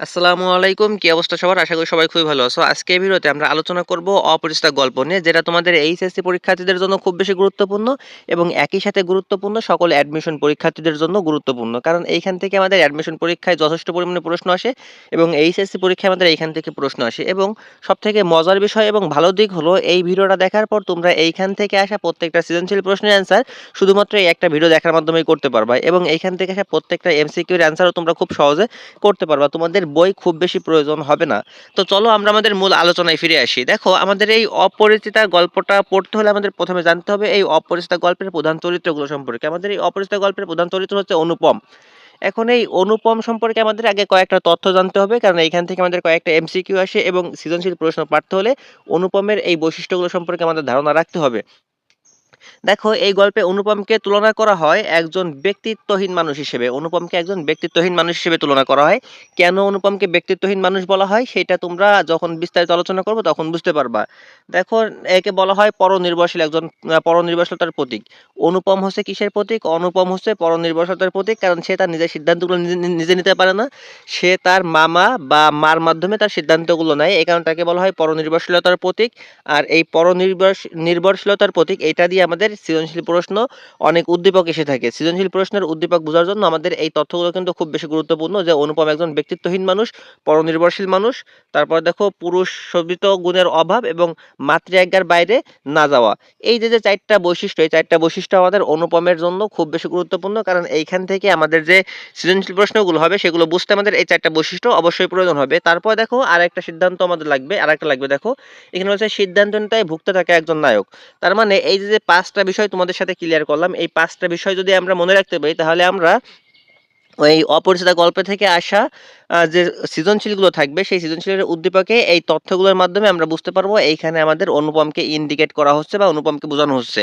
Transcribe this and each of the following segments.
আসসালামু আলাইকুম। কি অবস্থা সবার? আশা করি সবাই খুবই ভালো আছো। আজকে ভিডিওতে আমরা আলোচনা করব অপরিচিত গল্প নিয়ে, যেটা তোমাদের এইচএসসি পরীক্ষার্থীদের জন্য খুব বেশি গুরুত্বপূর্ণ এবং একই সাথে গুরুত্বপূর্ণ সকল অ্যাডমিশন পরীক্ষার্থীদের জন্য গুরুত্বপূর্ণ। কারণ এইখান থেকে আমাদের অ্যাডমিশন পরীক্ষায় যথেষ্ট পরিমাণে প্রশ্ন আসে এবং এইচএসসি পরীক্ষায় আমাদের এইখান থেকে প্রশ্ন আসে। এবং সব থেকে মজার বিষয় এবং ভালো দিক হলো, এই ভিডিওটা দেখার পর তোমরা এইখান থেকে আসা প্রত্যেকটা সৃজনশীল প্রশ্নের অ্যান্সার শুধুমাত্র এই একটা ভিডিও দেখার মাধ্যমেই করতে পারবা এবং এইখান থেকে আসা প্রত্যেকটা এমসিকিউর অ্যান্সারও তোমরা খুব সহজে করতে পারবা। তোমাদের বই খুব বেশি প্রয়োজন হবে না। তো চলো আমরা আমাদের মূল আলোচনায় ফিরে আসি। দেখো, আমাদের এই অপরিচিতা গল্পটা পড়তে হলে আমাদের প্রথমে জানতে হবে এই অপরিচিতা গল্পের প্রধান চরিত্রগুলো সম্পর্কে। আমাদের এই অপরিচিতা গল্পের প্রধান চরিত্র হচ্ছে অনুপম। এখন এই অনুপম সম্পর্কে আমাদের আগে কয়েকটা তথ্য জানতে হবে, কারণ এইখান থেকে আমাদের কয়েকটা এমসিকিউ আসে এবং সৃজনশীল প্রশ্ন পাঠতে হলে অনুপমের এই বৈশিষ্ট্যগুলো সম্পর্কে আমাদের ধারণা রাখতে হবে। দেখো, এই গল্পে অনুপমকে তুলনা করা হয় একজন ব্যক্তিত্বহীন মানুষ হিসেবে। অনুপমকে একজন ব্যক্তিত্বহীন মানুষ হিসেবে তুলনা করা হয়। কেন অনুপমকে ব্যক্তিত্বহীন মানুষ বলা হয় সেটা তোমরা যখন বিস্তারিত আলোচনা করবে তখন বুঝতে পারবা। দেখো, একে বলা হয় পরনির্ভরশীল একজন পরনির্ভরশীলতার প্রতীক। অনুপম হচ্ছে কিসের প্রতীক? অনুপম হচ্ছে পরনির্ভরশীলতার প্রতীক, কারণ সে তার নিজের সিদ্ধান্তগুলো নিজে নিতে পারে না। সে তার মামা বা মার মাধ্যমে তার সিদ্ধান্তগুলো নেয়। এই কারণে তাকে বলা হয় পরনির্ভরশীলতার প্রতীক। আর এই পরনির্ভর নির্ভরশীলতার প্রতীক এটা দিয়ে আমাদের সৃজনশীল প্রশ্ন অনেক উদ্দীপক এসে থাকে। সৃজনশীল প্রশ্নের উদ্দীপক বোঝার জন্য আমাদের এই তথ্যগুলো কিন্তু খুব বেশি গুরুত্বপূর্ণ যে অনুপম একজন ব্যক্তিত্বহীন মানুষ, পরনির্ভরশীল মানুষ, তারপর দেখো পুরুষ শোভিত গুণের অভাব এবং মাতৃজ্ঞার বাইরে না যাওয়া। এই যে যে চারটা বৈশিষ্ট্য, এই চারটা বৈশিষ্ট্য আমাদের অনুপমের জন্য খুব বেশি গুরুত্বপূর্ণ কারণ এইখান থেকে আমাদের যে সৃজনশীল প্রশ্নগুলো হবে সেগুলো বুঝতে আমাদের এই চারটা বৈশিষ্ট্য অবশ্যই প্রয়োজন হবে। তারপর দেখো আর একটা সিদ্ধান্ত আমাদের লাগবে আর একটা লাগবে দেখো। এখানে হচ্ছে সিদ্ধান্ত নিতে ভুগতে থাকে একজন নায়ক। তার মানে এই যে যে পাঁচটা বিষয় তোমাদের সাথে ক্লিয়ার করলাম। এই পাঁচটা বিষয় যদি আমরা মনে রাখতে পারি, তাহলে আমরা ওই অপরিচিতা গল্প থেকে আসা যে সৃজনশীলগুলো থাকবে, সেই সৃজনশীলের উদ্দীপকে এই তথ্যগুলোর মাধ্যমে আমরা বুঝতে পারব এইখানে আমাদের অনুপমকে ইন্ডিকেট করা হচ্ছে বা অনুপমকে বোঝানো হচ্ছে।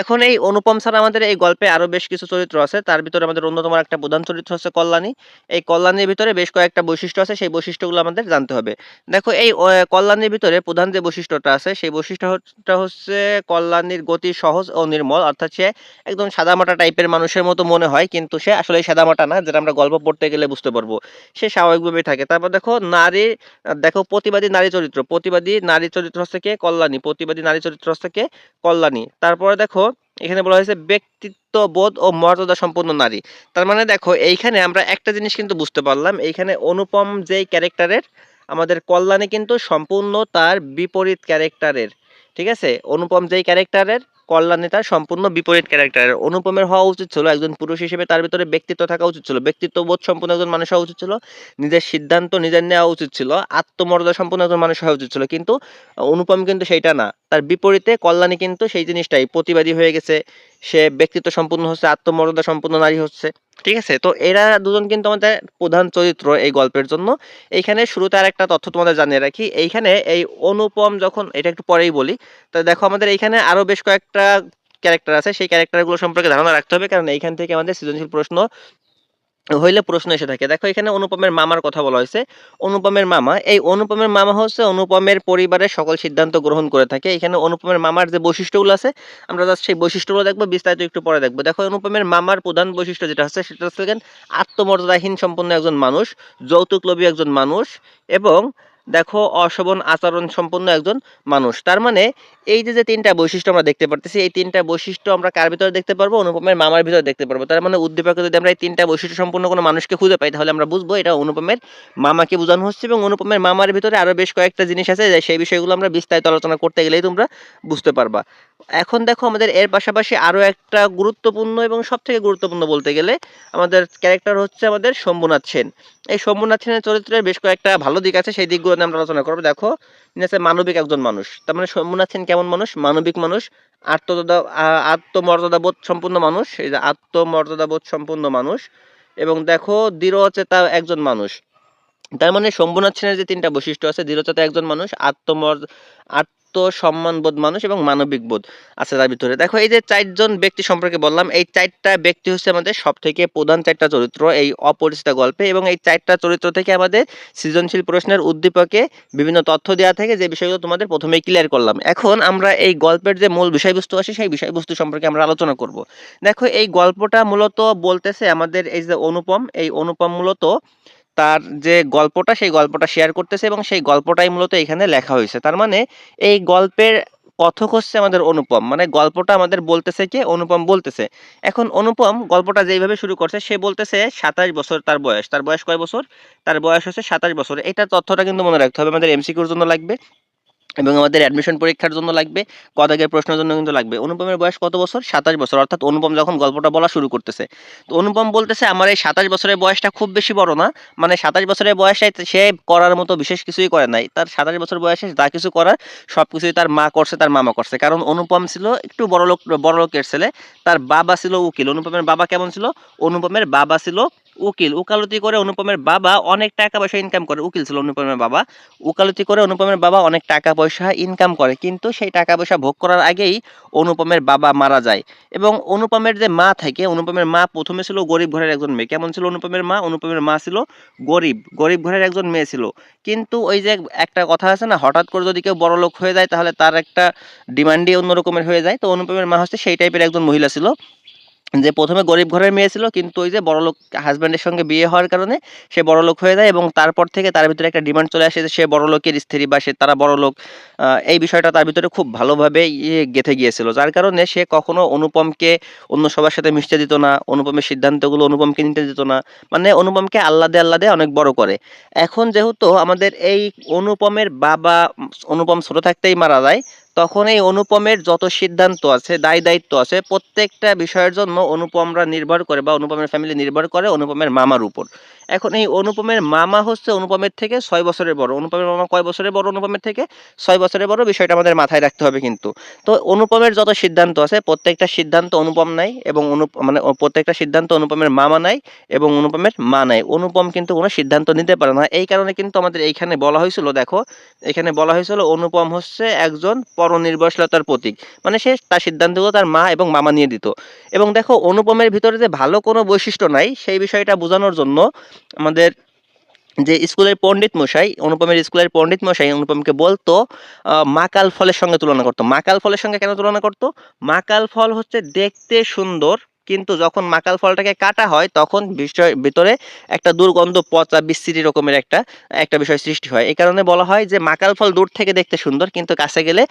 এখন এই অনুপম ছাড়া আমাদের এই গল্পে আরও বেশ কিছু চরিত্র আছে, তার ভিতরে আমাদের অন্যতম একটা প্রধান চরিত্র হচ্ছে কল্যাণী। এই কল্যাণীর ভিতরে বেশ কয়েকটা বৈশিষ্ট্য আছে, সেই বৈশিষ্ট্যগুলো আমাদের জানতে হবে। দেখো, এই কল্যাণীর ভিতরে প্রধান যে বৈশিষ্ট্যটা আছে, সেই বৈশিষ্ট্যটা হচ্ছে কল্যাণীর গতি সহজ ও নির্মল, অর্থাৎ সে একদম সাদামাটা টাইপের মানুষের মতো মনে হয়, কিন্তু সে আসলে সাদামাটা না, যেটা আমরা গল্প পড়তে গেলে বুঝতে পারব। সে স্বাভাবিকভাবেই থাকে। তারপর দেখো নারী, দেখো প্রতিবাদী নারী চরিত্র। প্রতিবাদী নারী চরিত্র হচ্ছে কে? কল্যাণী। প্রতিবাদী নারী চরিত্র হচ্ছে কে? কল্যাণী। তারপরে দেখো এখানে বলা হয়েছে ব্যক্তিত্ব বোধ ও মর্যাদা সম্পন্ন নারী। তার মানে দেখো এইখানে আমরা একটা জিনিস কিন্তু বুঝতে পারলাম। এইখানে অনুপম যেই ক্যারেক্টারের, আমাদের কল্যাণী কিন্তু সম্পূর্ণ তার বিপরীত ক্যারেক্টারের। ঠিক আছে? অনুপম যেই ক্যারেক্টারের কল্যাণী তার সম্পূর্ণ বিপরীত ক্যারেক্টারের অনুপমের হওয়া উচিত ছিল একজন পুরুষ হিসেবে তার ভিতরে ব্যক্তিত্ব থাকা উচিত ছিল। ব্যক্তিত্ব বোধ সম্পূর্ণ একজন মানুষ হওয়া উচিত ছিল। নিজের সিদ্ধান্ত নিজের নেওয়া উচিত ছিল। আত্মমর্যাদা সম্পূর্ণ একজন মানুষ হওয়া উচিত ছিল। কিন্তু অনুপম কিন্তু সেইটা না। তার বিপরীতে কল্যাণী কিন্তু সেই জিনিসটাই প্রতিবাদী হয়ে গেছে। সে ব্যক্তিত্ব সম্পূর্ণ হচ্ছে, আত্মমর্যাদা সম্পন্ন নারী হচ্ছে। ঠিক আছে? তো এরা দুজন কিন্তু আমাদের প্রধান চরিত্র এই গল্পের জন্য। এইখানে শুরুতে আর একটা তথ্য তোমাদের জানিয়ে রাখি। এইখানে এই অনুপম যখন, এটা একটু পরেই বলি, তা দেখো আমাদের এইখানে আরও বেশ কয়েকটা ক্যারেক্টার আছে। সেই ক্যারেক্টারগুলো সম্পর্কে ধারণা রাখতে হবে, কারণ এইখান থেকে আমাদের সৃজনশীল প্রশ্ন হইলে প্রশ্ন এসে থাকে। দেখো, এখানে অনুপমের মামার কথা বলা হয়েছে। অনুপমের মামা, এই অনুপমের মামা হচ্ছে অনুপমের পরিবারের সকল সিদ্ধান্ত গ্রহণ করে থাকে। এখানে অনুপমের মামার যে বৈশিষ্ট্যগুলো আছে, আমরা সেই বৈশিষ্ট্যগুলো দেখব, বিস্তারিত একটু পরে দেখব। দেখো, অনুপমের মামার প্রধান বৈশিষ্ট্য যেটা আছে, সেটা হচ্ছে আত্মমর্যাদাহীন সম্পন্ন একজন মানুষ, যৌতুকলোভী একজন মানুষ এবং দেখো, অশোভন আচরণ সম্পন্ন একজন মানুষ। তার মানে এই যে তিনটা বৈশিষ্ট্য আমরা দেখতে পারতেছি, এই তিনটা বৈশিষ্ট্য আমরা কার ভিতরে দেখতে পারব? অনুপমের মামার ভিতরে দেখতে পারব। তার মানে উদ্দীপকে যদি আমরা এই তিনটা বৈশিষ্ট্য সম্পন্ন কোনো মানুষকে খুঁজে পাই, তাহলে আমরা বুঝব এটা অনুপমের মামাকে বোঝানো হচ্ছে এবং অনুপমের মামার ভিতরে আরও বেশ কয়েকটা জিনিস আছে সেই বিষয়গুলো আমরা বিস্তারিত আলোচনা করতে গেলেই তোমরা বুঝতে পারবা। এখন দেখো, আমাদের এর পাশাপাশি আরও একটা গুরুত্বপূর্ণ এবং সব থেকে গুরুত্বপূর্ণ বলতে গেলে আমাদের ক্যারেক্টার হচ্ছে আমাদের শম্ভুনাথ সেন। এই শম্ভুনাথ সেনের চরিত্রের বেশ কয়েকটা ভালো দিক আছে, সেই দিকগুলো আমরা আলোচনা করব। দেখো তিনি আছেন মানবিক একজন মানুষ। তার মানে শম্ভুনাথ সেন কেমন মানুষ? মানবিক মানুষ আত্মদা আত্মমর্যাদাবোধ সম্পূর্ণ মানুষ, এই যে আত্মমর্যাদাবোধ সম্পূর্ণ মানুষ। এবং দেখো, দৃঢ়চেতা একজন মানুষ। তার মানে শম্ভুনাথ সেনের যে তিনটা বৈশিষ্ট্য আছে, দৃঢ়চেতা একজন মানুষ আত্মমর্য আত্মসম্মানবোধ মানুষ এবং মানবিক বোধ আছে তার ভিতরে। দেখো, এই যে চারজন ব্যক্তি সম্পর্কে বললাম, এই চারটা ব্যক্তি হচ্ছে আমাদের সব থেকে প্রধান চারটা চরিত্র এই অপরিচিত গল্পে এবং এই চারটা চরিত্র থেকে আমাদের সৃজনশীল প্রশ্নের উদ্দীপকে বিভিন্ন তথ্য দেওয়া থাকে, যে বিষয়গুলো তোমাদের প্রথমেই ক্লিয়ার করলাম। এখন আমরা এই গল্পের যে মূল বিষয়বস্তু আছে সেই বিষয়বস্তু সম্পর্কে আমরা আলোচনা করব। দেখো, এই গল্পটা মূলত বলতেছে আমাদের এই যে অনুপম, এই অনুপম মূলত তার যে গল্পটা, সেই গল্পটা শেয়ার করতেছে এবং সেই গল্পটাই মূলত এখানে লেখা হয়েছে। তার মানে এই গল্পের কথক হচ্ছে আমাদের অনুপম। মানে গল্পটা আমাদের বলতেছে কে? অনুপম বলতেছে। এখন অনুপম গল্পটা যেইভাবে শুরু করছে, সে বলতেছে সাতাশ বছর তার বয়স। তার বয়স কয় বছর? তার বয়স হচ্ছে সাতাশ বছর। এটা তথ্যটা কিন্তু মনে রাখতে হবে। আমাদের এমসিকিউর জন্য লাগবে। এবং আমাদের অ্যাডমিশন পরীক্ষার জন্য লাগবে, কদাগের প্রশ্নের জন্য কিন্তু লাগবে। অনুপমের বয়স কত বছর? সাতাশ বছর। অর্থাৎ অনুপম যখন গল্পটা বলা শুরু করতেছে। তো অনুপম বলতেছে, আমার এই সাতাশ বছরের বয়সটা খুব বেশি বড় না। মানে সাতাশ বছরের বয়সে সে করার মতো বিশেষ কিছুই করে নাই। তার সাতাশ বছর বয়সে যা কিছু করার সব কিছুই তার মা করছে, তার মামা করছে। কারণ অনুপম ছিল একটু বড় লোক বড় লোকের ছেলে। তার বাবা ছিল উকিল। অনুপমের বাবা কেমন ছিল? অনুপমের বাবা ছিল উকিল। উকালতি করে অনুপমের বাবা অনেক টাকা পয়সা ইনকাম করে। উকিল ছিল অনুপমের বাবা। উকালতি করে অনুপমের বাবা অনেক টাকা পয়সা ইনকাম করে। কিন্তু সেই টাকা পয়সা ভোগ করার আগেই অনুপমের বাবা মারা যায়। এবং অনুপমের যে মা থাকে, অনুপমের মা প্রথমে ছিল গরিব ঘরের একজন মেয়ে। কেমন ছিল অনুপমের মা? অনুপমের মা ছিল গরিব। গরিব ঘরের একজন মেয়ে ছিল। কিন্তু ওই যে একটা কথা আছে না, হঠাৎ করে যদি কেউ বড় লোক হয়ে যায়, তাহলে তার একটা ডিমান্ডই অন্য রকমের হয়ে যায়। তো অনুপমের মা হচ্ছে সেই টাইপের একজন মহিলা ছিল। যে প্রথমে গরিব ঘরের মেয়ে ছিল, কিন্তু ওই যে বড়লোক হাজব্যান্ডের সঙ্গে বিয়ে হওয়ার কারণে সে বড়লোক হয়ে যায় এবং তারপর থেকে তার ভিতরে একটা ডিমান্ড চলে আসে যে সে বড়লোকের স্ত্রী বা সে তারা বড়লোক এই বিষয়টা তার ভিতরে খুব ভালোভাবে ইয়ে গেঁথে গিয়েছিল, যার কারণে সে কখনো অনুপমকে অন্য সবার সাথে মিশতে দিত না, অনুপমের সিদ্ধান্তগুলো অনুপমকে নিতে দিত না। মানে অনুপমকে আল্লাদে আল্লাদে অনেক বড় করে। এখন যেহেতু আমাদের এই অনুপমের বাবা, অনুপম ছোট থাকতেই মারা যায় তখন এই অনুপমের যত সিদ্ধান্ত আছে, দায় দায়িত্ব আছে, প্রত্যেকটা বিষয়ের জন্য অনুপমরা নির্ভর করে বা অনুপমের ফ্যামিলি নির্ভর করে অনুপমের মামার উপর। এখন এই অনুপমের মামা হচ্ছে অনুপমের থেকে ছয় বছরের বড়। অনুপমের মামা কয় বছরের বড় অনুপমের থেকে? ছয় বছরের বড়, বিষয়টা আমাদের মাথায় রাখতে হবে কিন্তু। তো অনুপমের যত সিদ্ধান্ত আছে, প্রত্যেকটা সিদ্ধান্ত অনুপম নাই এবং অনুপ মানে প্রত্যেকটা সিদ্ধান্ত অনুপমের মামা নাই এবং অনুপমের মা নাই অনুপম কিন্তু কোনো সিদ্ধান্ত নিতে পারে না। এই কারণে কিন্তু আমাদের এইখানে বলা হয়েছিল, দেখো, এখানে বলা হয়েছিল অনুপম হচ্ছে একজন পরনির্ভরশীলতার প্রতীক। মানে সে তার সিদ্ধান্তগুলো তার মা এবং মামা নিয়ে দিত। এবং দেখো, অনুপমের ভিতরে যে ভালো কোনো বৈশিষ্ট্য নাই, সেই বিষয়টা বোঝানোর জন্য আমাদের যে স্কুলের পণ্ডিত মশাই, অনুপমের স্কুলের পণ্ডিত মশাই অনুপমকে বলতো মাকাল ফলের সঙ্গে তুলনা করতো। মাকাল ফলের সঙ্গে কেন তুলনা করতো? মাকাল ফল হচ্ছে দেখতে সুন্দর কিন্তু যখন মাকাল ফলটাকে কাটা হয়, তখন বিষয় ভিতরে একটা দুর্গন্ধ পচা, বিশ্রী রকমের একটা একটা বিষয় সৃষ্টি হয়। এই কারণে বলা হয় যে মাকাল ফল দূর থেকে দেখতে সুন্দর, কিন্তু কাছে গেলে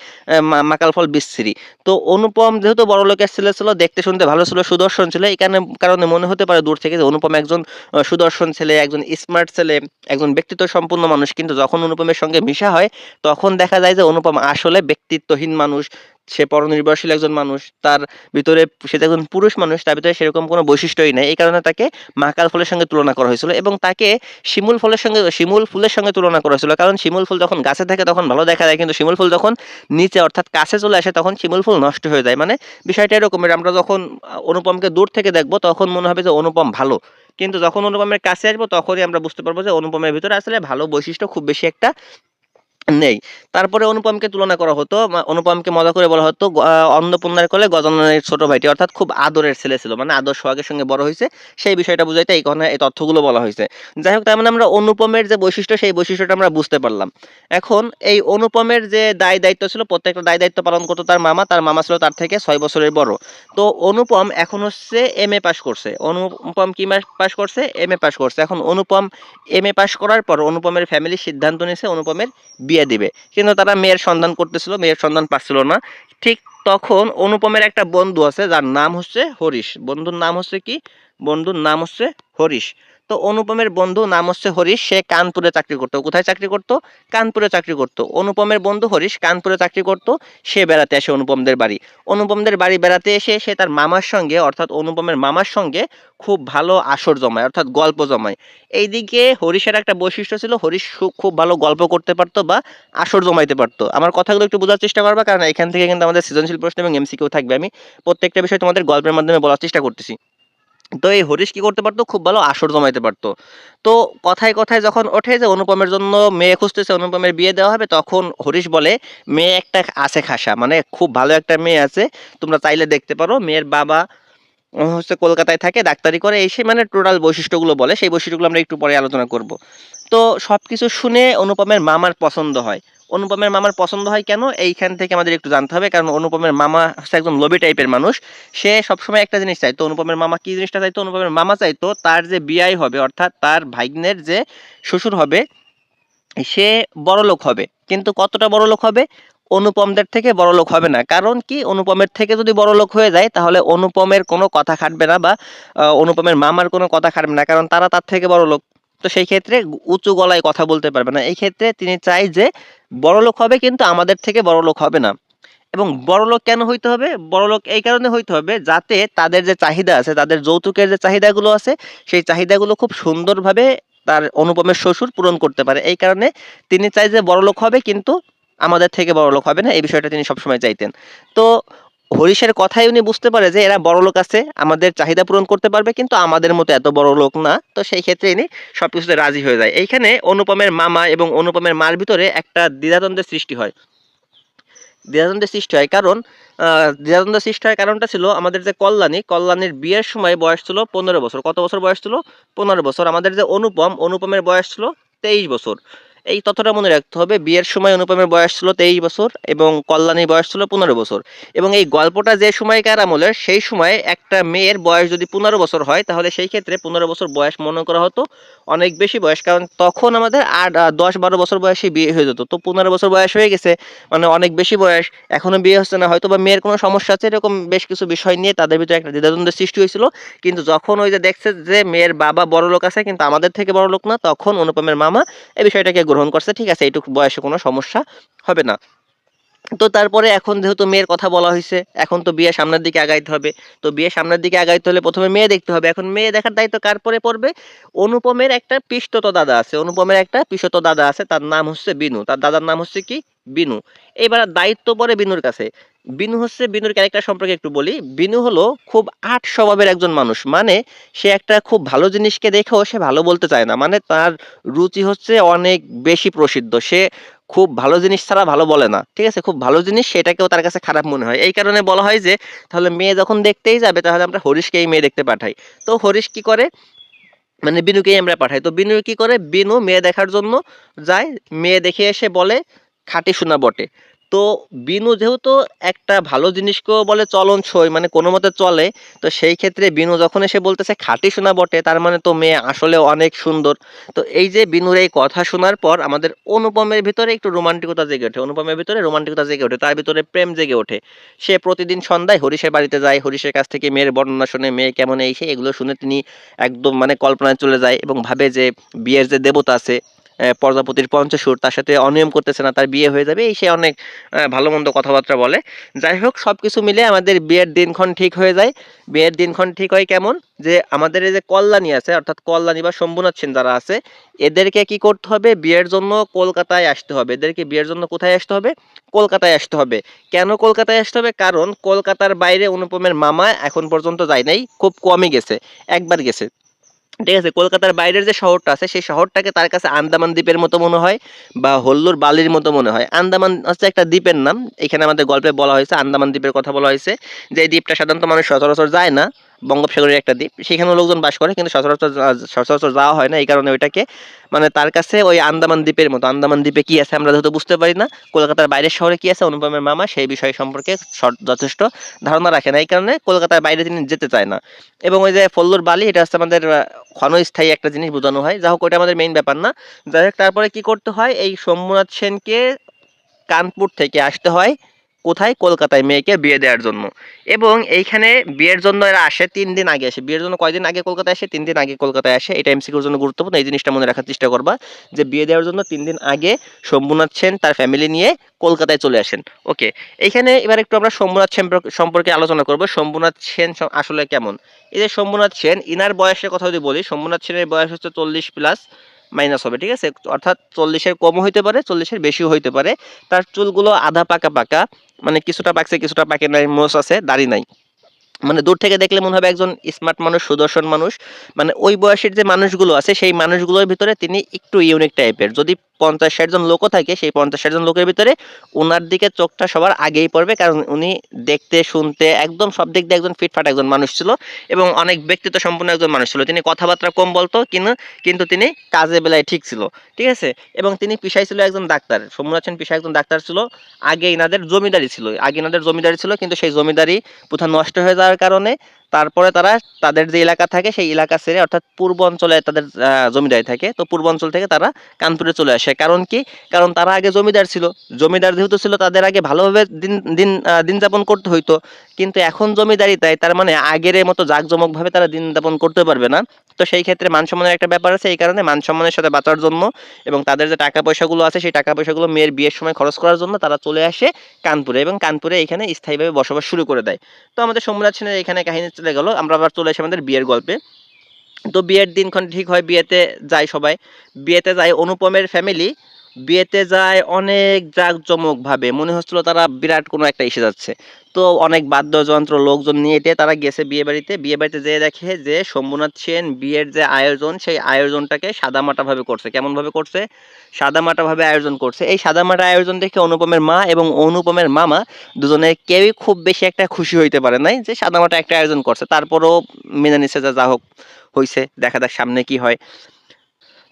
মাকাল ফল বিশ্রী। তো অনুপম যেহেতু বড় লোকের ছেলে ছিল, দেখতে শুনতে ভালো ছিল, সুদর্শন ছিল, এই কারণে কারণে মনে হতে পারে দূর থেকে যে অনুপম একজন সুদর্শন ছেলে, একজন স্মার্ট ছেলে, একজন ব্যক্তিত্ব সম্পন্ন মানুষ। কিন্তু যখন অনুপমের সঙ্গে মিশা হয়, তখন দেখা যায় যে অনুপম আসলে ব্যক্তিত্বহীন মানুষ সে পরনির্ভরশীল একজন মানুষ, তার ভিতরে সে একজন পুরুষ মানুষ, তার ভিতরে সেরকম কোনো বৈশিষ্ট্যই নাই। এই কারণে তাকে মাকাল ফলের সঙ্গে তুলনা করা হয়েছিল এবং তাকে শিমুল ফলের সঙ্গে, শিমুল ফুলের সঙ্গে তুলনা করা হয়েছিল। কারণ শিমুল ফুল যখন গাছে থাকে তখন ভালো দেখা যায়, কিন্তু শিমুল ফুল যখন নিচে অর্থাৎ কাছে চলে আসে তখন শিমুল ফুল নষ্ট হয়ে যায়। মানে বিষয়টা এরকমের আমরা যখন অনুপমকে দূর থেকে দেখব তখন মনে হবে যে অনুপম ভালো। কিন্তু যখন অনুপমের কাছে আসব তখনই আমরা বুঝতে পারব যে অনুপমের ভিতরে আসলে ভালো বৈশিষ্ট্য খুব বেশি একটা নেই। তারপরে অনুপমকে তুলনা করা হতো অনুপমকে মজা করে বলা হতো অন্নপূর্ণার কোলে গজাননের ছোট ভাইটি, অর্থাৎ খুব আদরের ছেলে ছিল মানে আদর সোহাগের সঙ্গে বড় হয়েছে, সেই বিষয়টা বুঝাইতে এই কথা এই তথ্যগুলো বলা হয়েছে। যাই হোক, তার মানে আমরা অনুপমের যে বৈশিষ্ট্য, সেই বৈশিষ্ট্যটা আমরা বুঝতে পারলাম। এখন এই অনুপমের যে দায় দায়িত্ব ছিল, প্রত্যেকটা দায় দায়িত্ব পালন করতো তার মামা তার মামা ছিল তার থেকে ছয় বছরের বড়। তো অনুপম এখন হচ্ছে এম এ পাশ করছে। অনুপম কি পাশ করছে? এম এ পাশ করছে। এখন অনুপম এম এ পাশ করার পর অনুপমের ফ্যামিলি সিদ্ধান্ত নিয়েছে, অনুপমের বিয়ে দিবে। কিন্তু তারা মেয়ের সন্ধান করতেছিল, মেয়ের সন্ধান পাচ্ছিল না। ঠিক তখন অনুপমের একটা বন্ধু আছে, যার নাম হচ্ছে হরিশ। বন্ধুর নাম হচ্ছে কি? বন্ধুর নাম হচ্ছে হরিশ। তো অনুপমের বন্ধু নাম হচ্ছে হরিশ, সে কানপুরে চাকরি করতো। কোথায় চাকরি করতো? কানপুরে চাকরি করতো। অনুপমের বন্ধু হরিশ কানপুরে চাকরি করতো, সে বেড়াতে আসে অনুপমদের বাড়ি। অনুপমদের বাড়ি বেড়াতে এসে সে তার মামার সঙ্গে, অর্থাৎ অনুপমের মামার সঙ্গে খুব ভালো আসর জমায়, অর্থাৎ গল্প জমায়। এইদিকে হরিশের একটা বৈশিষ্ট্য ছিল, হরিশ খুব ভালো গল্প করতে পারতো বা আসর জমাইতে পারতো। আমার কথাগুলো একটু বোঝার চেষ্টা করবা কারণ এখান থেকে কিন্তু আমাদের সৃজনশীল প্রশ্ন এবং এমসিকিউ থাকবে। আমি প্রত্যেকটা বিষয় তোমাদের গল্পের মাধ্যমে বলার চেষ্টা করতেছি। তো এই হরিশ কি করতে পারতো? খুব ভালো আসর জমাইতে পারতো। তো কথায় কথায় যখন ওঠে যে অনুপমের জন্য মেয়ে খুঁজতেছে, অনুপমের বিয়ে দেওয়া হবে, তখন হরিশ বলে, মেয়ে একটা আছে খাসা মানে খুব ভালো একটা মেয়ে আছে, তোমরা চাইলে দেখতে পারো। মেয়ের বাবা হচ্ছে কলকাতায় থাকে, ডাক্তারি করে, এসে মানে টোটাল বৈশিষ্ট্যগুলো বলে। সেই বৈশিষ্ট্যগুলো আমরা একটু পরে আলোচনা করব। তো সব কিছু শুনে অনুপমের মামার পছন্দ হয়। অনুপমের মামার পছন্দ হয় কেন? এইখান থেকে আমাদের একটু জানতে হবে, কারণ অনুপমের মামা হচ্ছে একদম লোভী টাইপের মানুষ। সে সবসময় একটা জিনিস চাইতো, অনুপমের মামা কি জিনিসটা চাইতো? অনুপমের মামা চাইতো তার যে বিয়াই হবে, অর্থাৎ তার ভাগ্নের যে শ্বশুর হবে, সে বড় লোক হবে। কিন্তু কতটা বড় লোক হবে? অনুপমদের থেকে বড় লোক হবে না। কারণ কি? অনুপমের থেকে যদি বড় লোক হয়ে যায়, তাহলে অনুপমের কোনো কথা খাটবে না বা অনুপমের মামার কোনো কথা খাটবে না। কারণ তারা তার থেকে বড় লোক। তো সেই ক্ষেত্রে উঁচু গলায় কথা বলতে পারবে না। এই ক্ষেত্রে তিনি চাই যে বড় লোক হবে কিন্তু আমাদের থেকে বড় লোক হবে না। এবং বড় লোক কেন হইতে হবে? বড় লোক এই কারণে হইতে হবে যাতে তাদের যে চাহিদা আছে, তাদের যৌতুকের যে চাহিদাগুলো আছে, সেই চাহিদাগুলো খুব সুন্দরভাবে তার অনুপমের শ্বশুর পূরণ করতে পারে। এই কারণে তিনি চাই যে বড় লোক হবে কিন্তু আমাদের থেকে বড় লোক হবে না। এই বিষয়টা তিনি সবসময় চাইতেন। তো হরিশের কথাই উনি বুঝতে পারে যে এরা বড় লোক আছে, আমাদের চাহিদা পূরণ করতে পারবে, কিন্তু আমাদের মতো এত বড় লোক না। তো সেই ক্ষেত্রে ইনি সব কিছুতে রাজি হয়ে যায়। এইখানে অনুপমের মামা এবং অনুপমের মার ভিতরে একটা দ্বিধাদ্বন্দ্বের সৃষ্টি হয়। দ্বিধাদ্বন্দ্বের সৃষ্টি হয় কারণ দ্বিধাদ্বন্দ্বের সৃষ্টি হয় কারণটা ছিল আমাদের যে কল্যাণী। কল্যাণীর বিয়ের সময় বয়স ছিল পনেরো বছর। কত বছর বয়স ছিল? পনেরো বছর। আমাদের যে অনুপম, অনুপমের বয়স ছিল তেইশ বছর। এই তথ্যটা মনে রাখতে হবে, বিয়ের সময় অনুপমের বয়স ছিল তেইশ বছর এবং কল্যাণীর বয়স ছিল পনেরো বছর। এবং এই গল্পটা যে সময়কার আমলের সেই সময় একটা মেয়ের বয়স যদি পনেরো বছর হয়, তাহলে সেই ক্ষেত্রে পনেরো বছর বয়স মনে করা হতো অনেক বেশি বয়স। কারণ তখন আমাদের আট দশ, বারো বছর বয়সে বিয়ে হয়ে যেত। তো পনেরো বছর বয়স হয়ে গেছে মানে অনেক বেশি বয়স। এখনও বিয়ে হচ্ছে না হয়তো বা মেয়ের কোনো সমস্যা আছে, এরকম বেশ কিছু বিষয় নিয়ে তাদের ভিতরে একটা দ্বিধাদ্বন্দ্বের সৃষ্টি হয়েছিল। কিন্তু যখন ওই যে দেখছে যে মেয়ের বাবা বড় লোক আছে, কিন্তু আমাদের থেকে বড় লোক না, তখন অনুপমের মামা এই বিষয়টাকে গ্রহণ করছে, ঠিক আছে, এইটুকু বয়সে কোনো সমস্যা হবে না। তো তারপরে এখন যেহেতু মেয়ের কথা বলা হয়েছে, এখন তো বিয়ে সামনের দিকে আগাইতে হবে। তো বিয়ে সামনের দিকে আগাইতে হলে প্রথমে মেয়ে দেখতে হবে। এখন মেয়ে দেখার দায়িত্ব কার পরে পড়বে? অনুপমের একটা পিষ্টত দাদা আছে। অনুপমের একটা পিষ্টত দাদা আছে, তার নাম হচ্ছে বিনু। তার দাদার নাম হচ্ছে কি? বিনু। এবার দায়িত্ব পড়ে বিনুর কাছে। বিনু হচ্ছে বিনুর ক্যারেক্টার সম্পর্কে একটু বলি। বিনু হলো খুব আট স্বভাবের একজন মানুষ। মানে সে একটা খুব ভালো জিনিসকে দেখেও সে ভালো বলতে চায় না। মানে তার রুচি হচ্ছে অনেক বেশি প্রসিদ্ধ। সে খুব ভালো জিনিস ছাড়া ভালো বলে না। ঠিক আছে? খুব ভালো জিনিস সেটাকেও তার কাছে খারাপ মনে হয়। এই কারণে বলা হয় যে, তাহলে মেয়ে যখন দেখতেই যাবে, তাহলে আমরা হরিশকেই মেয়ে দেখতে পাঠাই। তো হরিশ কি করে? মানে বিনুকেই আমরা পাঠাই। তো বিনু কি করে? বিনু মেয়ে দেখার জন্য যায়। মেয়ে দেখে এসে বলে খাঁটি সোনা বটে। তো বিনু যেহেতু একটা ভালো জিনিসকেও বলে চলন ছই মানে কোনো মতে চলে, তো সেই ক্ষেত্রে বিনু যখন এসে বলতেছে খাঁটি সোনা বটে, তার মানে তো মেয়ে আসলে অনেক সুন্দর। তো এই যে বিনুর এই কথা শোনার পর আমাদের অনুপমের ভিতরে একটু রোমান্টিকতা জেগে ওঠে, অনুপমের ভিতরে রোমান্টিকতা জেগে ওঠে, তার ভিতরে প্রেম জেগে ওঠে। সে প্রতিদিন সন্ধ্যায় হরিশের বাড়িতে যায়, হরিশের কাছ থেকে মেয়ের বর্ণনা শুনে, মেয়ে কেমন এই এগুলো শুনে তিনি একদম মানে কল্পনায় চলে যায় এবং ভাবে যে বিয়ের যে দেবতা আছে প্রজাপতির পঞ্চসুর, তার সাথে অনিয়ম করতেছে না, তার বিয়ে হয়ে যাবে, এই সে অনেক ভালো মন্দ কথাবার্তা বলে। যাই হোক সব কিছু মিলে আমাদের বিয়ের দিনক্ষণ ঠিক হয়ে যায়। বিয়ের দিনক্ষণ ঠিক হয় কেমন? যে আমাদের এই যে কল্যাণী আছে, অর্থাৎ কল্যাণী বা শম্ভুনাথ সেন যারা আছে, এদেরকে কি করতে হবে? বিয়ের জন্য কলকাতায় আসতে হবে। এদেরকে বিয়ের জন্য কোথায় আসতে হবে? কলকাতায় আসতে হবে। কেন কলকাতায় আসতে হবে? কারণ কলকাতার বাইরে অনুপমের মামা এখন পর্যন্ত যায় নাই, খুব কমই গেছে, একবার গেছে। ঠিক আছে, কলকাতার বাইরের যে শহরটা আছে, সেই শহরটাকে তার কাছে আন্দামান দ্বীপের মতো মনে হয় বা হল্লুর বালির মতো মনে হয়। আন্দামান হচ্ছে একটা দ্বীপের নাম। এখানে আমাদের গল্পে বলা হয়েছে, আন্দামান দ্বীপের কথা বলা হয়েছে যে দ্বীপটা সাধারণত মানুষ সচরাচর যায় না। বঙ্গোপসাগরের একটা দ্বীপ। সেখানেও লোকজন বাস করে, কিন্তু সচরাচর সচরাচর যাওয়া হয় না, এই কারণে ওইটাকে মানে তার কাছে ওই আন্দামান দ্বীপের মতো, আন্দামান দ্বীপে কি আছে আমরা যেহেতু বুঝতে পারি না, কলকাতার বাইরের শহরে কি আছে, অনুপমের মামা সেই বিষয় সম্পর্কে যথেষ্ট ধারণা রাখে না, এই কারণে কলকাতার বাইরে তিনি যেতে চায় না। এবং ওই যে ফল্লুর বালি, এটা হচ্ছে আমাদের ক্ষণস্থায়ী একটা জিনিস বোঝানো হয়। যাই হোক, ওইটা আমাদের মেইন ব্যাপার না। যাই হোক, তারপরে কি করতে হয়, এই সোমনাথ সেনকে কানপুর থেকে আসতে হয়। কোথায়? কলকাতায় মেয়েকে বিয়ে দেওয়ার জন্য। এবং এইখানে বিয়ের জন্য এরা আসে তিন দিন আগে আসে। বিয়ের জন্য কয়দিন আগে কলকাতায় আসে? তিন দিন আগে কলকাতায় আসে। এটা এমসিকিউর জন্য গুরুত্বপূর্ণ। এই জিনিসটা মনে রাখার চেষ্টা করবা যে বিয়ে দেওয়ার জন্য তিন দিন আগে শম্ভুনাথ সেন তার ফ্যামিলি নিয়ে কলকাতায় চলে আসেন। ওকে এইখানে এবার একটু আমরা শম্ভুনাথ সেন সম্পর্কে আলোচনা করব। শম্ভুনাথ সেন আসলে কেমন? এই যে শম্ভুনাথ সেন, ইনার বয়সের কথা যদি বলি, শম্ভুনাথ সেনের বয়স হচ্ছে চল্লিশ প্লাস মাইনাস হবে, ঠিক আছে? অর্থাৎ চল্লিশের কমও হইতে পারে, চল্লিশের বেশিও হইতে পারে। তার চুলগুলো আধা পাকা পাকা মানে কিছুটা পাকছে, কিছুটা পাকে নাই, মোষ আছে, দাড়ি নাই। মানে দূর থেকে দেখলে মনে হবে একজন স্মার্ট মানুষ, সুদর্শন মানুষ। মানে ওই বয়সের যে মানুষগুলো আছে, সেই মানুষগুলোর ভিতরে তিনি একটু ইউনিক টাইপের যদি পঞ্চাশ ষাট জন লোকও থাকে, সেই পঞ্চাশ ষাট জন লোকের ভিতরে ওনার দিকে চোখটা সবার আগেই পড়বে, কারণ উনি দেখতে, শুনতে একদম সব দিক দিয়ে একজন ফিটফাট একজন মানুষ ছিল এবং অনেক ব্যক্তিত্ব সম্পন্ন একজন মানুষ ছিল। তিনি কথাবার্তা কম বলতো কিন্তু কিন্তু তিনি কাজে বেলায় ঠিক ছিল। ঠিক আছে? এবং তিনি পেশায় ছিল একজন ডাক্তার। সোমনাথ সেন পেশায় একজন ডাক্তার ছিল। আগে ইনাদের জমিদারি ছিল। আগে ইনাদের জমিদারি ছিল, কিন্তু সেই জমিদারি কোথাও নষ্ট হয়ে যাওয়ার কারণে তারপরে তারা তাদের যে এলাকা থাকে সেই এলাকা ছেড়ে অর্থাৎ পূর্ব অঞ্চলে তাদের জমিদারি থাকে। তো পূর্ব অঞ্চল থেকে তারা কানপুরে চলে আসে। কারণ কি? কারণ তারা আগে জমিদার ছিল। জমিদার যেহেতু ছিল, তাদের আগে ভালোভাবে দিন দিন দিন যাপন করতে হইতো। কিন্তু এখন জমিদারি তাই, তার মানে আগের মতো জাঁকজমকভাবে তারা দিন যাপন করতে পারবে না। তো সেই ক্ষেত্রে মান সম্মানের একটা ব্যাপার আছে, এই কারণে মান সম্মানের সাথে বাঁচার জন্য এবং তাদের যে টাকা পয়সাগুলো আছে, সেই টাকা পয়সাগুলো মেয়ের বিয়ের সময় খরচ করার জন্য তারা চলে আসে কানপুরে এবং কানপুরে এখানে স্থায়ীভাবে বসবাস শুরু করে দেয়। তো আমাদের সোমনাথ সেনের এখানে কাহিনী চলে গেল। আমরা আবার চলে আসি আমাদের বিয়ের গল্পে। তো বিয়ের দিনক্ষণ ঠিক হয় বিয়েতে যায় সবাই। বিয়েতে যায় অনুপমের ফ্যামিলি বিয়েতে যায় অনেক জাঁকজমকভাবে। মনে হচ্ছিল তারা বিরাট কোনো একটা এসে যাচ্ছে। তো অনেক বাদ্যযন্ত্র, লোকজন নিয়ে এটে তারা গেছে বিয়ে বাড়িতে। বিয়ে বাড়িতে যেয়ে দেখে যে শম্ভুনাথ সেন বিয়ের যে আয়োজন, সেই আয়োজনটাকে সাদামাটাভাবে করছে। কেমনভাবে করছে? সাদামাটাভাবে আয়োজন করছে। এই সাদামাটা আয়োজন দেখে অনুপমের মা এবং অনুপমের মামা দুজনের কেউই খুব বেশি একটা খুশি হইতে পারে নাই যে সাদামাটা একটা আয়োজন করছে। তারপরও মেনে নিচ্ছে যা যা হোক হয়েছে দেখা যাক সামনে কি হয়।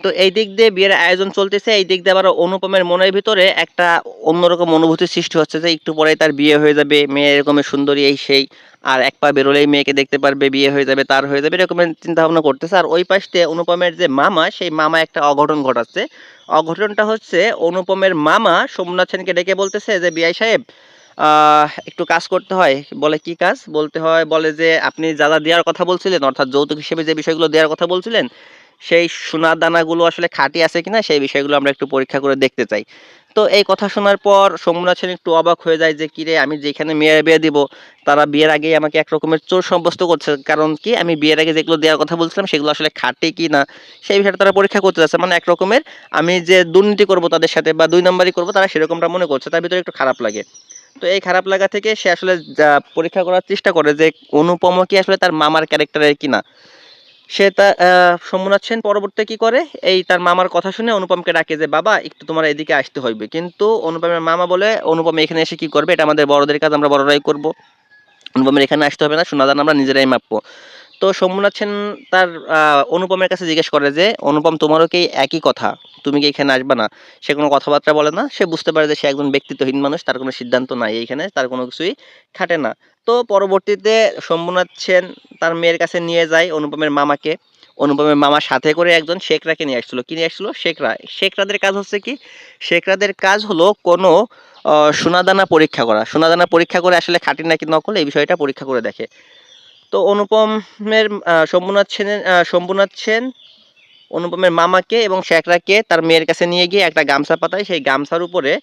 তো এই দিক দিয়ে বিয়ের আয়োজন চলতেছে, এই দিক দিয়ে আবার অনুপমের মনের ভিতরে একটা অন্যরকম অনুভূতি সৃষ্টি হচ্ছে যে একটু পরে তার বিয়ে হয়ে যাবে, মেয়ে এরকমের সুন্দরী এই সেই, আর এক পা বেরোলেই মেয়েকে দেখতে পারবে, বিয়ে হয়ে যাবে, তার হয়ে যাবে এরকমের চিন্তা ভাবনা করতেছে। আর ওই পাশ অনুপমের যে মামা, সেই মামা একটা অঘটন ঘটাচ্ছে। অঘটনটা হচ্ছে অনুপমের মামা সোমনাথ সেনকে ডেকে বলতেছে যে, বিআই সাহেব একটু কাজ করতে হয়। বলে, কি কাজ? বলতে হয়, বলে যে, আপনি যা যা দেওয়ার কথা বলছিলেন, অর্থাৎ যৌতুক হিসেবে যে বিষয়গুলো দেওয়ার কথা বলছিলেন সেই সোনা দানাগুলো আসলে খাঁটি আছে কিনা সেই বিষয়গুলো আমরা একটু পরীক্ষা করে দেখতে চাই। তো এই কথা শোনার পর সোমনাথ সেন একটু অবাক হয়ে যায় যে, কিরে, আমি যেখানে মেয়ের বিয়ে দিব, তারা বিয়ের আগেই আমাকে এক রকমের চোর সাব্যস্ত করছে। কারণ কি? আমি বিয়ের আগে যেগুলো দেওয়ার কথা বলছিলাম, সেগুলো আসলে খাঁটি কি না? সেই বিষয়টা তারা পরীক্ষা করতে যাচ্ছে। মানে এক রকমের আমি যে দুর্নীতি করব তাদের সাথে বা দুই নম্বরই করব, তারা সেরকমটা মনে করছে। তার ভিতরে একটু খারাপ লাগে। তো এই খারাপ লাগা থেকে সে আসলে পরীক্ষা করার চেষ্টা করে যে, অনুপম কি আসলে তার মামার ক্যারেক্টারের কিনা? সে তা সোমনাথ সেন পরবর্তী কি করে? এই তার মামার কথা শুনে অনুপমকে ডাকে যে, বাবা, একটু তোমার এদিকে আসতে হইবে। কিন্তু অনুপমের মামা বলে, অনুপম এখানে এসে কি করবে? এটা আমাদের বড়দের কাজ, আমরা বড়রাই করব। অনুপমের এখানে আসতে হবে না, সোনাদান আমরা নিজেরাই মাপবো। তো সোমনাথ সেন তার অনুপমের কাছে জিজ্ঞেস করে যে, অনুপম, তোমারও কি একই কথা? তুমি কি এখানে আসবে না? সে কোনো কথাবার্তা বলে না। সে বুঝতে পারে যে সে একজন ব্যক্তিত্বহীন মানুষ, তার কোনো সিদ্ধান্ত নাই এইখানে তার কোনো কিছুই খাটে না। তো পরবর্তীতে শম্ভুনাথ সেন তার মেয়ের কাছে নিয়ে যায় অনুপমের মামাকে। অনুপমের মামার সাথে করে একজন শেখরাকে নিয়ে আসছিল। কি নিয়ে আসছিল? শেখরা। শেখরাদের কাজ হচ্ছে কি? শেখরাদের কাজ হলো কোনো সোনাদানা পরীক্ষা করা। সোনাদানা পরীক্ষা করে আসলে খাঁটি নাকি নকল, এই বিষয়টা পরীক্ষা করে দেখে। তো অনুপমের শম্ভুনাথ সেনের শম্ভুনাথ সেন, অনুপমের মামাকে এবং শেখরাকে তার মেয়ের কাছে নিয়ে গিয়ে একটা গামছা পাতায় সেই গামছার উপরে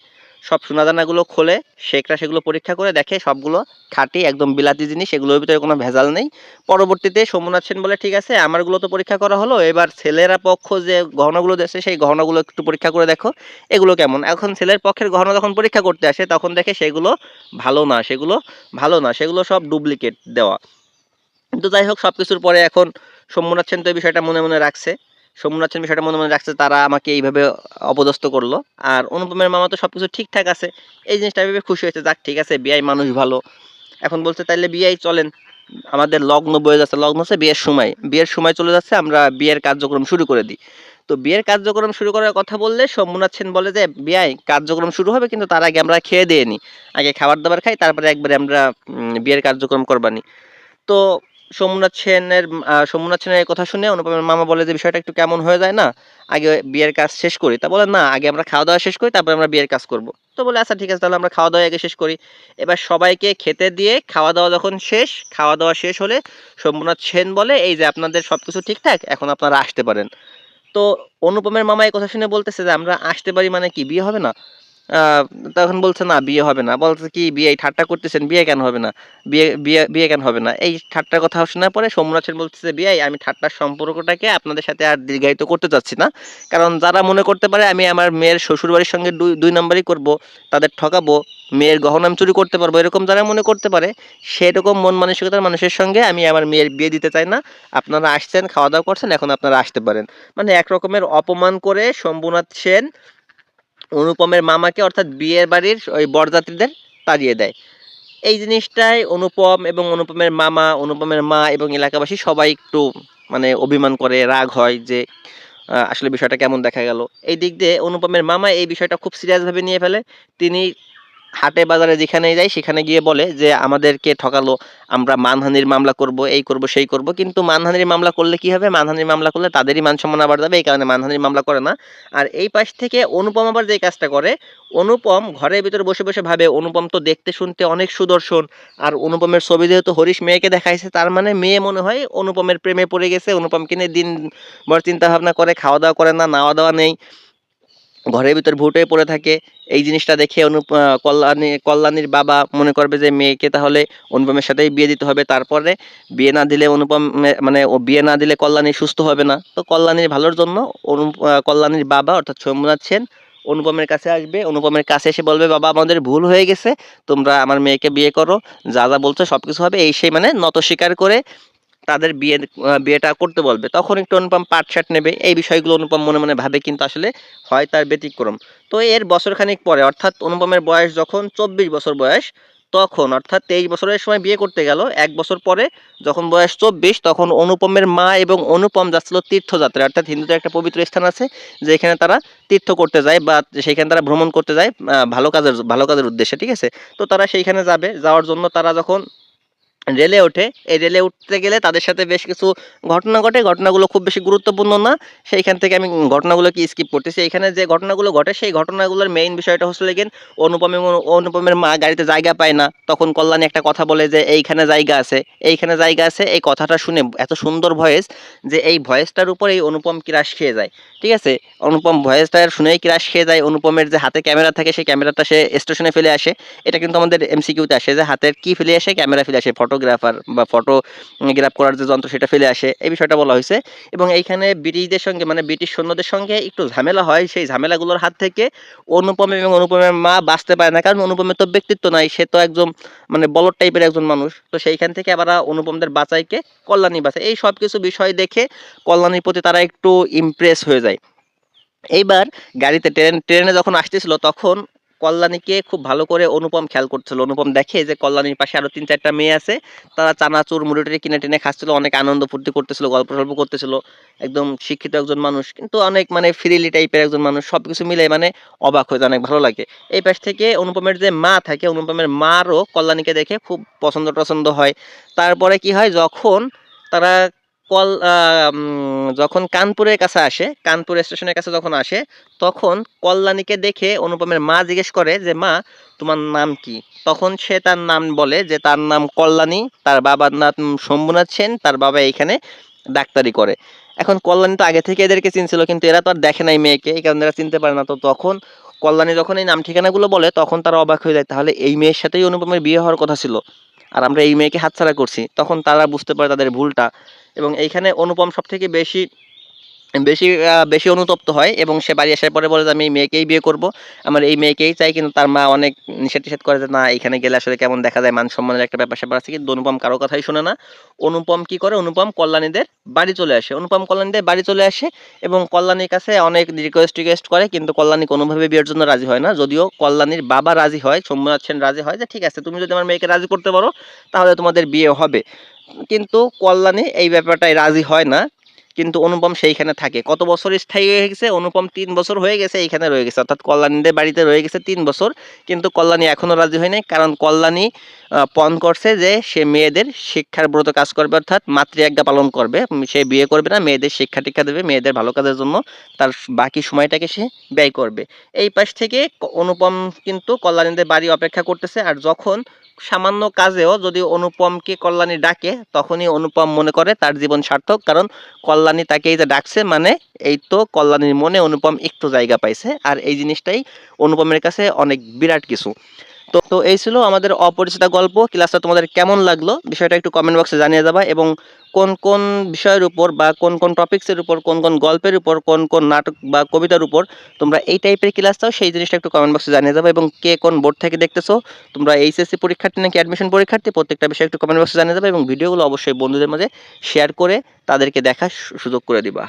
সব সোনাদানাগুলো খোলে, শেখরা সেগুলো পরীক্ষা করে দেখে সবগুলো খাঁটি একদম বিলাতি জিনিস, এগুলোর ভিতরে কোনো ভেজাল নেই। পরবর্তীতে সোমনাথ সেন বলে, ঠিক আছে, আমারগুলো তো পরীক্ষা করা হলো, এবার ছেলেরা পক্ষ যে গহনাগুলো দিয়েছে, সেই গহনাগুলো একটু পরীক্ষা করে দেখো, এগুলো কেমন? এখন ছেলের পক্ষের গহনা যখন পরীক্ষা করতে আসে, তখন দেখে সেগুলো ভালো না, সেগুলো ভালো না, সেগুলো সব ডুপ্লিকেট দেওয়া। কিন্তু যাই হোক সব কিছুর পরে এখন সোমনাথ সেন তো এই বিষয়টা মনে মনে রাখছে। সোমনাথ সেন বিষয়টা মনে মনে রাখছে, তারা আমাকে এইভাবে অপদস্থ করল। আর অনুপমের মামা তো সবকিছু ঠিকঠাক আছে, এই জিনিসটা ভেবে খুশি হয়েছে, যাক, ঠিক আছে বিআই মানুষ ভালো। এখন বলছে, তাইলে বিআই চলেন, আমাদের লগ্ন বয়ে যাচ্ছে। লগ্ন হচ্ছে বিয়ের সময়। বিয়ের সময় চলে যাচ্ছে, আমরা বিয়ের কার্যক্রম শুরু করে দিই। তো বিয়ের কার্যক্রম শুরু করার কথা বললে সোমনাথ সেন বলে যে বিআই কার্যক্রম শুরু হবে, কিন্তু তার আগে আমরা খেয়ে দিয়ে নিই আগে খাবার দাবার খাই, তারপরে একবারে আমরা বিয়ের কার্যক্রম করবানি। তো সোমনাথ সেনের সোমনাথ সেনের কথা শুনে অনুপমের মামা বলে যে বিষয়টা একটু কেমন হয়ে যায় না, আগে বিয়ের কাজ শেষ করি। তা বলে, না, আগে আমরা খাওয়া দাওয়া শেষ করি, তারপরে আমরা বিয়ের কাজ করব। তো বলে আচ্ছা ঠিক আছে, তাহলে আমরা খাওয়া দাওয়া আগে শেষ করি। এবার সবাইকে খেতে দিয়ে খাওয়া দাওয়া যখন শেষ, খাওয়া দাওয়া শেষ হলে সোমনাথ সেন বলে, এই যে আপনাদের সব কিছু ঠিকঠাক, এখন আপনারা আসতে পারেন। তো অনুপমের মামা এই কথা শুনে বলতেছে যে, আমরা আসতে পারি মানে কি? বিয়ে হবে না? তখন বলছে, না, বিয়ে হবে না। বলছে কি, বিয়ে ঠাট্টা করতেছেন, বিয়ে কেন হবে না? বিয়ে বিয়ে বিয়ে কেন হবে না? এই ঠাট্টার কথা শোনার পরে সোমনাথ সেন বলতেছে বিয়ে, আমি ঠাট্টার সম্পর্কটাকে আপনাদের সাথে আর দীর্ঘায়িত করতে চাচ্ছি না। কারণ যারা মনে করতে পারে, আমি আমার মেয়ের শ্বশুর বাড়ির সঙ্গে দুই দুই নম্বরই করব, তাদের ঠকাবো, মেয়ের গহনা আমি চুরি করতে পারব, এরকম যারা মনে করতে পারে, সেরকম মন মানসিকতার মানুষের সঙ্গে আমি আমার মেয়ের বিয়ে দিতে চাই না। আপনারা আসছেন খাওয়া দাওয়া করছেন, এখন আপনারা আসতে পারেন। মানে এক রকমের অপমান করে শম্ভুনাথ সেন অনুপমের মামাকে অর্থাৎ বিয়ের বাড়ির ওই বরযাত্রীদের তাড়িয়ে দেয়। এই জিনিসটাই অনুপম এবং অনুপমের মামা, অনুপমের মা এবং এলাকাবাসী সবাই একটু মানে অভিমান করে, রাগ হয় যে আসলে বিষয়টা কেমন দেখা গেল। এই দিক দিয়ে অনুপমের মামা এই বিষয়টা খুব সিরিয়াসভাবে নিয়ে ফেলে। তিনি হাটে বাজারে যেখানে যাই, সেখানে গিয়ে বলে যে, আমাদেরকে ঠকালো, আমরা মানহানির মামলা করব, এই করব, সেই করব। কিন্তু মানহানির মামলা করলে কি হবে? মানহানির মামলা করলে তাদেরই মান সম্মান আবার যাবে, এই কারণে মানহানির মামলা করে না। আর এই পাশ থেকে অনুপম আবার যে কাজটা করে, অনুপম ঘরের ভিতরে বসে বসে ভাবে, অনুপম তো দেখতে, শুনতে অনেক সুদর্শন। আর অনুপমের ছবি যেহেতু হরিশ মেয়েকে দেখাইছে, তার মানে মেয়ে মনে হয় অনুপমের প্রেমে পড়ে গেছে, অনুপমকে নিয়ে দিন ভর চিন্তা ভাবনা করে খাওয়া দাওয়া করে না নাওয়া দাওয়া নেই। ঘরের ভিতর ভুট হয়ে পড়ে থাকে। এই জিনিসটা দেখে অনুপ কল্যাণী, কল্যাণীর বাবা মনে করবে যে মেয়েকে তাহলে অনুপমের সাথেই বিয়ে দিতে হবে। তারপরে বিয়ে না দিলে অনুপম মানে ও বিয়ে না দিলে কল্যাণী সুস্থ হবে না। তো কল্যাণীর ভালোর জন্য অনু কল্যাণীর বাবা অর্থাৎ সোমনাথ সেন অনুপমের কাছে আসবে। অনুপমের কাছে এসে বলবে, বাবা, আমাদের ভুল হয়ে গেছে। তোমরা আমার মেয়েকে বিয়ে করো। যা যা বলছো সব কিছু হবে। এই সেই মানে নত স্বীকার করে তাদের বিয়ে বিয়েটা করতে বলবে, তখন একটু অনুপম পাট শার্ট নেবে। এই বিষয়গুলো অনুপম মনে মনে ভাবে কিন্তু আসলে হয় তার ব্যতিক্রম। তো এর বছরখানিক পরে, অর্থাৎ অনুপমের বয়স যখন চব্বিশ বছর বয়স, তখন অর্থাৎ তেইশ বছরের সময় বিয়ে করতে গেল। এক বছর পরে যখন বয়স চব্বিশ, তখন অনুপমের মা এবং অনুপম যাচ্ছিল তীর্থযাত্রা। অর্থাৎ হিন্দুদের একটা পবিত্র স্থান আছে, যেখানে তারা তীর্থ করতে যায় বা সেখানে তারা ভ্রমণ করতে যায় ভালো কাজের ভালো কাজের উদ্দেশ্যে, ঠিক আছে? তো তারা সেইখানে যাবে। যাওয়ার জন্য তারা যখন রেলে ওঠে। এই রেলে উঠতে গেলে তাদের সাথে বেশ কিছু ঘটনা ঘটে। ঘটনাগুলো খুব বেশি গুরুত্বপূর্ণ না। সেইখান থেকে আমি ঘটনাগুলোকে স্কিপ করতেছি। এখানে যে ঘটনাগুলো ঘটে, সেই ঘটনাগুলোর মেইন বিষয়টা হচ্ছে লেগেন, অনুপম অনুপমের মা গাড়িতে জায়গা পায় না। তখন কল্যাণী একটা কথা বলে যে, এইখানে জায়গা আছে, এইখানে জায়গা আছে। এই কথাটা শুনে এত সুন্দর ভয়েস যে, এই ভয়েসটার উপর এই অনুপম ক্রাশ খেয়ে যায়। ঠিক আছে? অনুপম ভয়েসটা শুনেই ক্রাশ খেয়ে যায়। অনুপমের যে হাতে ক্যামেরা থাকে, সেই ক্যামেরাটা সে স্টেশনে ফেলে আসে। এটা কিন্তু আমাদের এমসিকিউতে আসে যে, হাতের কি ফেলে আসে ক্যামেরা ফেলে আসে। ফটোগ্রাফার বা ফটোগ্রাফ করার যে যন্ত্র সেটা ফেলে আসে, এই বিষয়টা বলা হয়েছে। এবং এইখানে ব্রিটিশদের সঙ্গে মানে ব্রিটিশ সৈন্যদের সঙ্গে একটু ঝামেলা হয়, সেই ঝামেলাগুলোর হাত থেকে অনুপম এবং অনুপমের মা বাঁচতে পারে না। কারণ অনুপমের তো ব্যক্তিত্ব নাই, সে তো একজন মানে বলদ টাইপের একজন মানুষ। তো সেইখান থেকে আবার অনুপমদের বাঁচাইকে কল্যাণী বাঁচায়। এই সব কিছু বিষয় দেখে কল্যাণীর প্রতি তারা একটু ইমপ্রেস হয়ে যায়। এইবার গাড়িতে ট্রেন, ট্রেনে যখন আসতেছিল, তখন কল্যাণীকে খুব ভালো করে অনুপম খেয়াল করছিল। অনুপম দেখে যে কল্যাণীর পাশে আরও তিন চারটা মেয়ে আছে, তারা চানাচুর মুড়ি কিনে টেনে খাচ্ছিল, অনেক আনন্দ ফুর্তি করতেছিল, গল্প টল্প করতেছিল, একদম শিক্ষিত একজন মানুষ, কিন্তু অনেক মানে ফ্রিলি টাইপের একজন মানুষ সব কিছু মিলে মানে অবাক হয়ে অনেক ভালো লাগে। এই পাশ থেকে অনুপমের যে মা থাকে, অনুপমের মারও কল্যাণীকে দেখে খুব পছন্দ টছন্দ হয়। তারপরে কি হয়, যখন তারা কল যখন কানপুরের কাছে আসে, কানপুর স্টেশনের কাছে যখন আসে, তখন কল্যাণীকে দেখে অনুপমের মা জিজ্ঞেস করে যে, মা, তোমার নাম কি? তখন সে তার নাম বলে যে, তার নাম কল্যাণী, তার বাবার নাম শম্ভুনাথ সেন, তার বাবা এইখানে ডাক্তারি করে। এখন কল্যাণী তো আগে থেকে এদেরকে চিনছিল, কিন্তু এরা তো আর দেখে নাই মেয়েকে, এই কারণে এরা চিনতে পারে না। তো তখন কল্যাণী যখন এই নাম ঠিকানাগুলো বলে, তখন তারা অবাক হয়ে যায়, তাহলে এই মেয়ের সাথেই অনুপমের বিয়ে হওয়ার কথা ছিল, আর আমরা এই মেয়েকে হাতছাড়া করছি। তখন তারা বুঝতে পারে তাদের ভুলটা। এবং এইখানে অনুপম সব থেকে বেশি বেশি বেশি অনুতপ্ত হয় এবং সে বাড়ি আসার পরে বলে যে, আমি এই মেয়েকেই বিয়ে করব। আমার এই মেয়েকেই চাই, কিন্তু তার মা অনেক নিষেধ টিষেধ করে যে, না, এখানে গেলে আসলে কেমন দেখা যায়, মান সম্মানের একটা ব্যাপার স্যাপার আছে। কিন্তু অনুপম কারও কথাই শোনে না। অনুপম কি করে? অনুপম কল্যাণীদের বাড়ি চলে আসে। অনুপম কল্যাণীদের বাড়ি চলে আসে এবং কল্যাণীর কাছে অনেক রিকোয়েস্ট টিকোয়েস্ট করে, কিন্তু কল্যাণী কোনোভাবে বিয়ের জন্য রাজি হয় না। যদিও কল্যাণীর বাবা রাজি হয়, সোমনাথ সেন রাজি হয় যে, ঠিক আছে, তুমি যদি আমার মেয়েকে রাজি করতে পারো, তাহলে তোমাদের বিয়ে হবে। কিন্তু কল্যাণী এই ব্যাপারটায় রাজি হয় না। কিন্তু অনুপম সেইখানে থাকে। কত বছর স্থায়ী হয়ে গেছে? অনুপম তিন বছর হয়ে গেছে, এইখানে রয়ে গেছে। অর্থাৎ কল্যাণীদের বাড়িতে রয়ে গেছে তিন বছর। কিন্তু কল্যাণী এখনও রাজি হয় নাই। কারণ কল্যাণী পণ করছে যে সে মেয়েদের শিক্ষার ব্রত কাজ করবে। অর্থাৎ মাতৃআজ্ঞা পালন করবে। সে বিয়ে করবে না, মেয়েদের শিক্ষা টিক্ষা দেবে, মেয়েদের ভালো কাজের জন্য তার বাকি সময়টাকে সে ব্যয় করবে। এই পাশ থেকে অনুপম কিন্তু কল্যাণীদের বাড়ি অপেক্ষা করতেছে। আর যখন সামান্য কাজেও যদি অনুপমকে কল্যাণী ডাকে, তখনই অনুপম মনে করে তার জীবন সার্থক। কারণ কল্যাণী তাকে এই যে ডাকছে মানে এই তো কল্যাণীর মনে অনুপম একটু জায়গা পাইছে। আর এই জিনিসটাই অনুপমের কাছে অনেক বিরাট কিছু। তো তো এই ছিল আমাদের অপরিচিতা গল্প। ক্লাসটা তোমাদের কেমন লাগল বিষয়টা একটু কমেন্ট বক্সে জানিয়ে যাবা এবং কোন কোন বিষয়ের উপর বা কোন কোন টপিক্সের উপর, কোন কোন গল্পের উপর, কোন কোন নাটক বা কবিতার উপর তোমরা এই টাইপের ক্লাস চাও, সেই জিনিসটা একটু কমেন্ট বক্সে জানিয়ে যাবে এবং কে কোন বোর্ড থেকে দেখতেছো, তোমরা এইচএসসি পরীক্ষার্থী নাকি অ্যাডমিশন পরীক্ষার্থী, প্রত্যেকটা বিষয় একটু কমেন্ট বক্সে জানিয়ে যাবে এবং ভিডিওগুলো অবশ্যই বন্ধুদের মাঝে শেয়ার করে তাদেরকে দেখার সুযোগ করে দিবা।